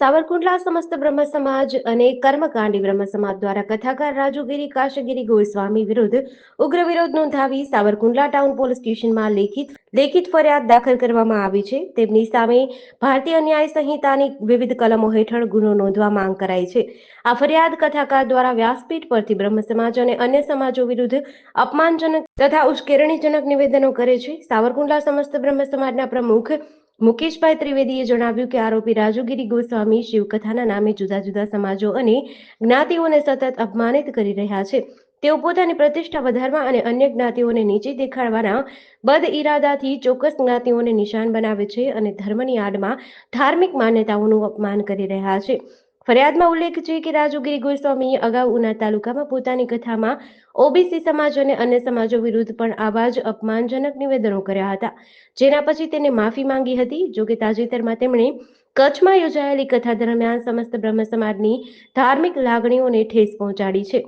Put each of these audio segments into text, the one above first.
સાવરકુંડલા સમસ્ત બ્રહ્મ સમાજ અને કર્મકાંડી બ્રહ્મ સમાજ દ્વારા કથાકાર રાજુગીરી કાશગીરી ગોસ્વામી વિરુદ્ધ ઉગ્ર વિરોધ નોંધાવી સાવરકુંડલા ટાઉન પોલીસ સ્ટેશનમાં લેખિત લેખિત ફરિયાદ દાખલ કરવામાં આવી છે. તેમની સામે ભારતીય ન્યાય સંહિતાની વિવિધ કલમો હેઠળ ગુનો નોંધવા માંગ કરાઈ છે. આ ફરિયાદ કથાકાર દ્વારા વ્યાસપીઠ પરથી બ્રહ્મ સમાજ અને અન્ય સમાજો વિરુદ્ધ અપમાનજનક તથા ઉશ્કેરણીજનક નિવેદનો કરે છે. સાવરકુંડલા સમસ્ત બ્રહ્મ સમાજના પ્રમુખ મુકેશભાઈ ત્રિવેદીએ જણાવ્યું કે આરોપી રાજુગીરી ગોસ્વામી શિવકથાના નામે જુદા જુદા સમાજો અને જ્ઞાતિઓને સતત અપમાનિત કરી રહ્યા છે. તેઓ પોતાની પ્રતિષ્ઠા વધારવા અને અન્ય જ્ઞાતિઓને નીચે દેખાડવાના બદ ઇરાદાથી ચોક્કસ જ્ઞાતિઓને નિશાન બનાવે છે અને ધર્મની આડમાં ધાર્મિક માન્યતાઓનું અપમાન કરી રહ્યા છે. ફરિયાદમાં ઉલ્લેખ છે કે રાજુગીરી ગોસ્વામીએ અગાઉ ઉના તાલુકામાં પોતાની કથામાં ઓબીસી સમાજ અને અન્ય સમાજો વિરુદ્ધ પણ આવા જ અપમાનજનક નિવેદનો કર્યા હતા. જેના પછી તેને માફી માંગી હતી. જોકે તાજેતરમાં તેમણે કચ્છમાં યોજાયેલી કથા દરમિયાન સમસ્ત બ્રહ્મ સમાજની ધાર્મિક લાગણીઓને ઠેસ પહોંચાડી છે.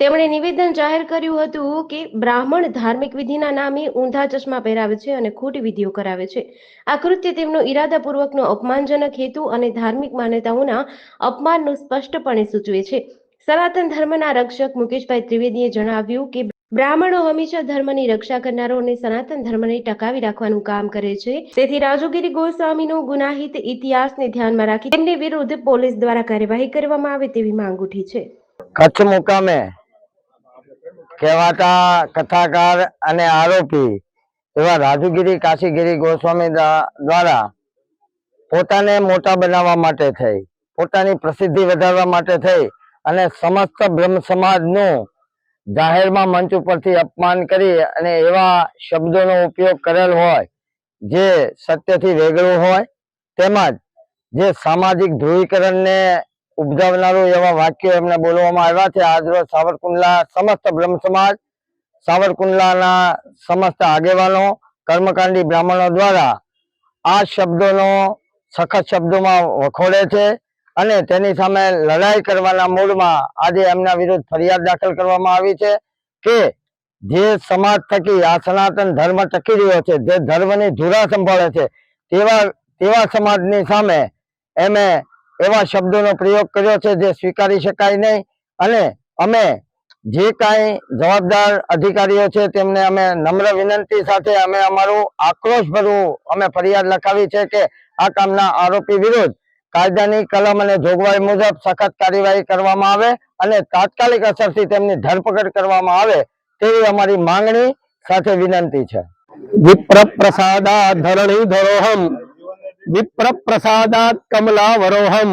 તેમણે નિવેદન જાહેર કર્યું હતું કે બ્રાહ્મણ ધાર્મિક વિધિના નામે ઊંધા ચશ્મા પહેરાવે છે અને ખોટી વિધિઓ કરાવે છે. આ કૃત્ય તેમનો ઈરાદાપૂર્વકનો અપમાનજનક હેતુ અને ધાર્મિક માન્યતાઓના અપમાનનું સ્પષ્ટપણે સૂચવે છે. સનાતન ધર્મના રક્ષક મુકેશભાઈ ત્રિવેદીએ જણાવ્યું કે બ્રાહ્મણો હંમેશા ધર્મની રક્ષા કરનારો અને સનાતન ધર્મને ટકાવી રાખવાનું કામ કરે છે. તેથી રાજુગીરી ગોસ્વામીનો ગુનાહિત ઇતિહાસને ધ્યાનમાં રાખી તેમની વિરુદ્ધ પોલીસ દ્વારા કાર્યવાહી કરવામાં આવે તેવી માંગ ઉઠી છે. કચ્છ મુકામે કહેવાતા કથાકાર અને આરોપી એવા રાજુગીરી કાશીગીરી ગોસ્વામી દ્વારા પોતાને મોટા બનાવવા માટે થઈ, પોતાની પ્રસિદ્ધિ વધારવા માટે થઈ અને સમસ્ત બ્રહ્મ સમાજનું જાહેરમાં મંચ ઉપરથી અપમાન કરી અને એવા શબ્દોનો ઉપયોગ કરેલ હોય, જે સત્યથી વેગળું હોય, તેમજ જે સામાજિક ધ્રુવીકરણને ઉપજાવનારું એવા વાક્યો એમને બોલવામાં આવ્યા છે. આજરોજ સાવરકુંડલા સમસ્ત બ્રહ્મ સમાજ, સાવરકુંડલાના સમસ્ત આગેવાનો, કર્મકાંડી બ્રાહ્મણો દ્વારા આ શબ્દોનો સખત શબ્દોમાં વખોડે છે અને તેની સામે લડાઈ કરવાના મૂળમાં આજે એમના વિરુદ્ધ ફરિયાદ દાખલ કરવામાં આવી છે કે જે સમાજ થકી આ સનાતન ધર્મ ટકી રહ્યો છે, જે ધર્મની ધુરા સંભાળે છે, તેવા તેવા સમાજની સામે એમે એવા શબ્દોનો પ્રયોગ કર્યો છે જે સ્વીકારી શકાય નહીં. અને અમે જે કાંઈ જવાબદાર અધિકારીઓ છે તેમને અમે નમ્ર વિનંતી સાથે અમે અમારું આક્રોશભર્યું અમે ફરિયાદ લખાવી છે કે આ કામના આરોપી વિરુદ્ધ કાયદાની કલમ અને જોગવાઈ મુજબ સખત કાર્યવાહી કરવામાં આવે અને તાત્કાલિક અસરથી તેમની ધરપકડ કરવામાં આવે તેવી અમારી માંગણી સાથે વિનંતી છે. વિપ્ર પ્રસાદા ધરણીધરોહમ વિપ્ર પ્રસાદાત કમલાવરોહમ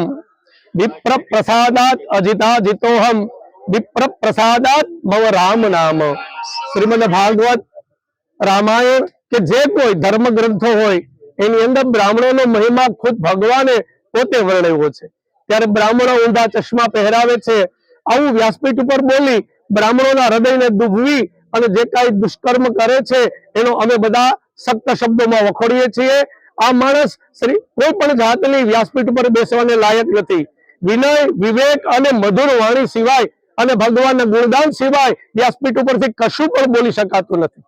વિપ્ર પ્રસાદાત અજિતાજિતોહમ વિપ્ર પ્રસાદાત ભવ રામ નામ શ્રીમદ ભાગવત રામાયણ કે જે કોઈ ધર્મ ગ્રંથો હોય એની અંદર બ્રાહ્મણોનો મહિમા ખુદ ભગવાને પોતે વર્ણવ્યો છે. ત્યારે બ્રાહ્મણો ઊંધા ચશ્મા પહેરાવે છે. આવું વ્યાસપીઠ ઉપર બોલી બ્રાહ્મણોના હૃદયને દુભવી અને જે કાંઈ દુષ્કર્મ કરે છે, એનો અમે બધા સખ્ત શબ્દોમાં વખોડીએ છીએ. આ માણસ શ્રી કોઈ પણ જાતની વ્યાસપીઠ ઉપર બેસવાને લાયક નથી. વિનય, વિવેક અને મધુર વાણી સિવાય અને ભગવાનના ગુણદાન સિવાય વ્યાસપીઠ ઉપરથી કશું પણ બોલી શકાતું નથી.